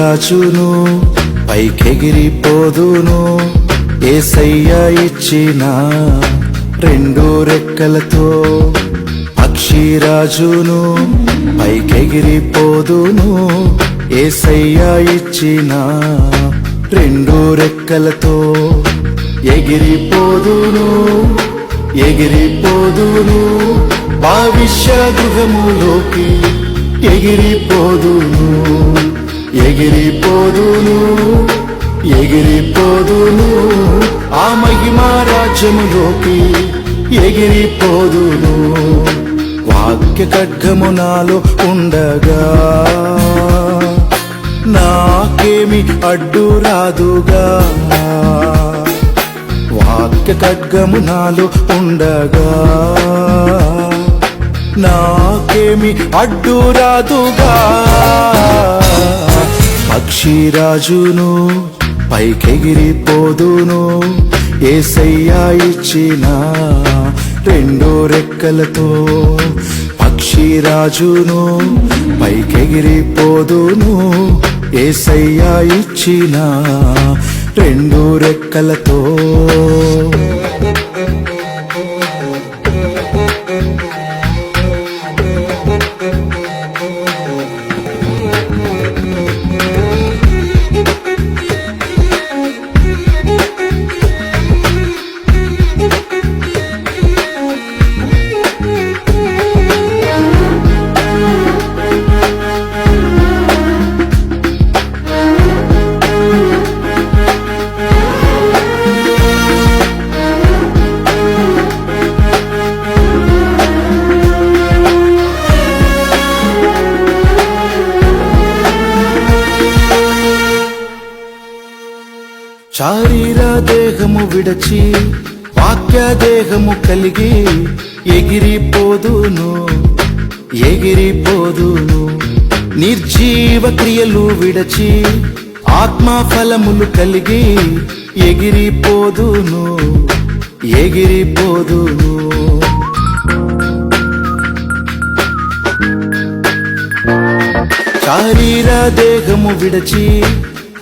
దాచును పైకెగిరిపోదును ఏసయ్య ఇచ్చిన రెండు రెక్కలతో పక్షిరాజును పైకెగిరిపోదును ఏసయ్య ఇచ్చిన రెండు రెక్కలతో ఎగిరిపోదును ఎగిరిపోదును భవిష్య గృహములోకి ఎగిరిపోదును. ఎగిరిపోదును ఎగిరిపోదును. ఆ మహిమా రాజ్యములోకి ఎగిరిపోదును. వాక్య ఖడ్గము నాలో ఉండగా నాకేమి అడ్డు రాదుగా. వాక్య ఖడ్గము నాలో ఉండగా నాకేమి అడ్డు రాదుగా. పక్షిరాజును పైకెగిరిపోదును ఏసయ్యా ఇచ్చిన రెండు రెక్కలతో. పక్షిరాజును పైకెగిరిపోదును ఏసయ్యా ఇచ్చిన రెండు రెక్కలతో. శారీర దేహము విడచి వాక్య దేహము కలిగి ఎగిరిపోదును ఎగిరిపోదును. నిర్జీవ క్రియలు విడచి ఆత్మ ఫలములు కలిగి ఎగిరిపోదును ఎగిరిపోదును. శారీర దేహము విడచి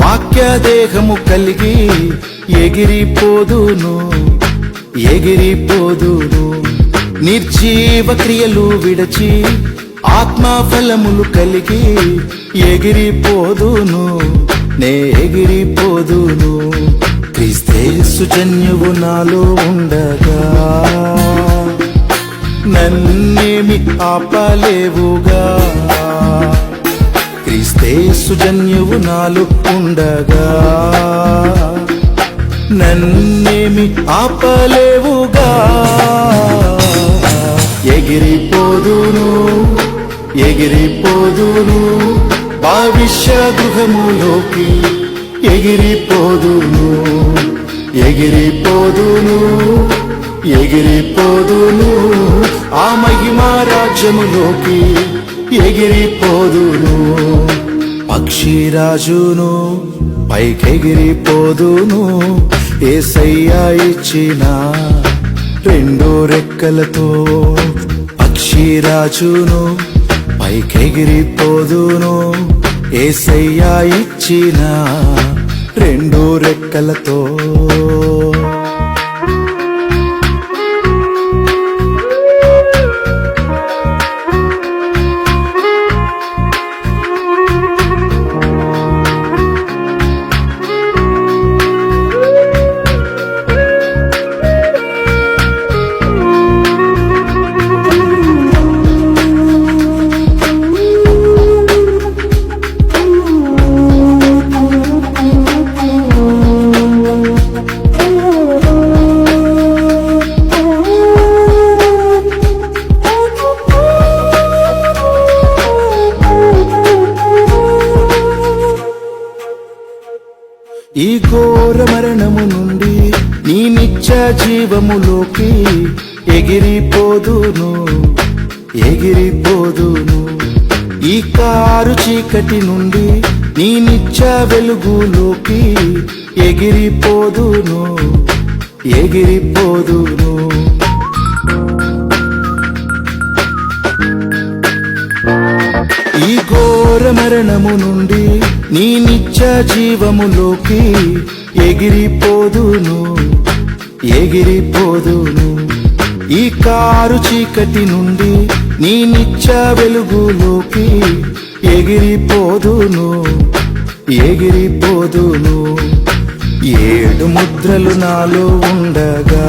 వాక్యదేహము కలిగి ఎగిరిపోదును ఎగిరిపోదును. నిర్జీవ క్రియలు విడచి ఆత్మఫలములు కలిగి ఎగిరిపోదును నే ఎగిరిపోదును. క్రీస్తేసు జన్యువు నాలో ఉండగా నన్నేమి ఆపలేవుగా? క్రీస్తే సుజన్యువు నాలు ఉండగా. నన్నేమి ఆపలేవుగా. ఎగిరిపోదును ఎగిరిపోదును భవిష్య గృహములోకి ఎగిరిపోదును. ఎగిరిపోదును ఎగిరిపోదును ఆ మహిమా రాజ్యములోకి ఎగిరిపోదును. పక్షిరాజును పైకెగిరిపోదును. ఏసయ్యా ఇచ్చిన రెండు రెక్కలతో పక్షిరాజును పైకెగిరిపోదును. ఏసయ్యా ఇచ్చిన రెండు రెక్కలతో ఈ ఘోర మరణము నుండి నీ నిత్య జీవములోకి ఎగిరిపోదును ఎగిరిపోదును. ఈ కారు చీకటి నుండి నీ నిత్య వెలుగులోకి ఎగిరిపోదును ఎగిరిపోదును. ఈ ఘోర మరణము నుండి నీ నిత్య జీవములోకి ఎగిరిపోదును ఎగిరిపోదును. ఈ కారు చీకటి నుండి నీ నిత్య వెలుగులోకి ఎగిరిపోదును ఎగిరిపోదును. ఏడు ముద్రలు నాలో ఉండగా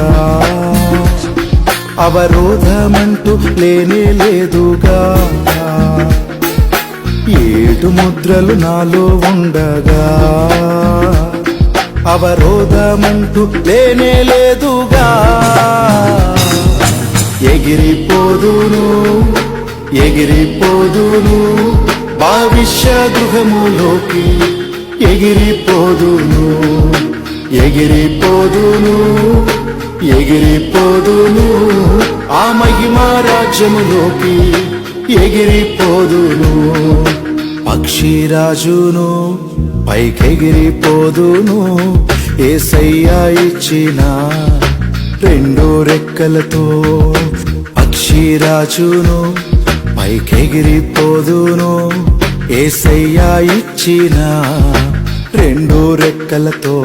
అవరోధమంటూ లేనే లేదుగా. ఏడు ముద్రలు నాలో ఉండగా? అవరోధమంటూ లేనే లేదుగా? ఎగిరిపోదును ఎగిరిపోదును భవిష్య గృహములోకి ఎగిరిపోదును. ఎగిరిపోదును ఎగిరిపోదును ఆ మహిమా రాజ్యములోకి ఎగిరిపోదును. పక్షిరాజును పైకెగిరిపోదును ఏసయ్యా ఇచ్చిన రెండు రెక్కలతో. పక్షిరాజును పైకెగిరిపోదును ఏసయ్యా ఇచ్చిన రెండు రెక్కలతో.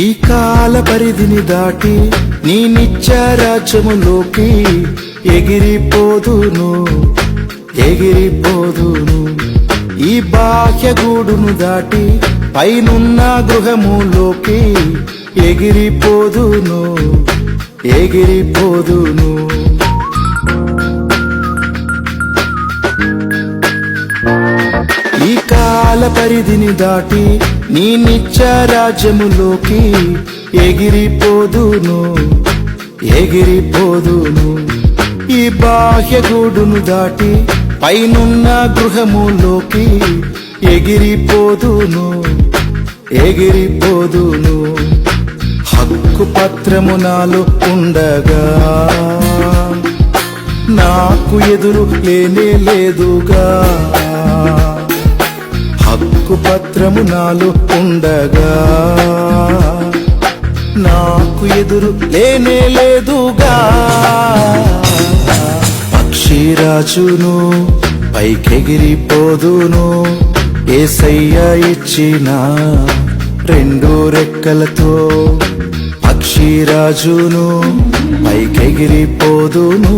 ఈ కాల పరిధిని దాటి నీ నిత్యరాజ్యములోకి ఎగిరిపోదును ఎగిరిపోదును. ఈ బాహ్యగూడును దాటి పైనున్న గృహములోకి ఎగిరిపోదును ఎగిరిపోదును. ఈ కాల పరిధిని దాటి నీ నిత్య రాజ్యములోకి ఎగిరిపోదును ఎగిరిపోదును. ఈ బాహ్య గూడును దాటి పైనున్న గృహములోకి ఎగిరిపోదును ఎగిరిపోదును. హక్కు పత్రము నాలో ఉండగా నాకు ఎదురు లేనే లేదుగా. హక్కు పత్రము నాలో ఉండగా. నాకు ఎదురు లేనే లేదుగా. పక్షిరాజును పైకెగిరిపోదును ఏసయ్య ఇచ్చిన రెండు రెక్కలతో. పక్షిరాజును పైకెగిరిపోదును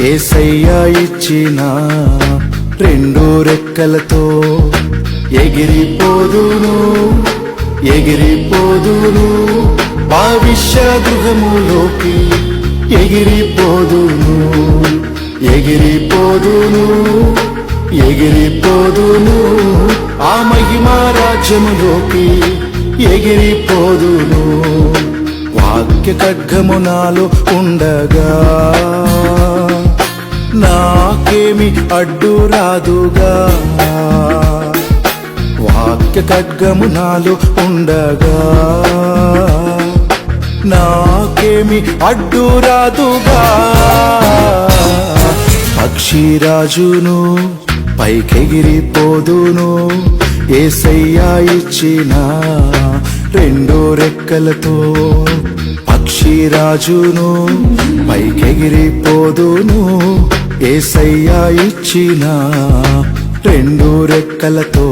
ఏసయ్య ఇచ్చిన రెండు రెక్కలతో. ఎగిరిపోదును ఎగిరిపోదును. భవిష్య గృహములోకి ఎగిరిపోదును ఎగిరిపోదును ఎగిరిపోదును. ఆ మహిమా రాజ్యములోకి ఎగిరిపోదును. వాక్య ఖడ్గము నాలో ఉండగా నాకేమి అడ్డు రాదుగా ఖడ్గము నాలో ఉండగా. నాకేమి అడ్డు రాదుగా. పక్షిరాజును పైకెగిరిపోదును ఏసయ్యా ఇచ్చిన రెండు రెక్కలతో. పక్షిరాజును పైకెగిరిపోదును ఏసయ్యా ఇచ్చిన రెండు రెక్కలతో.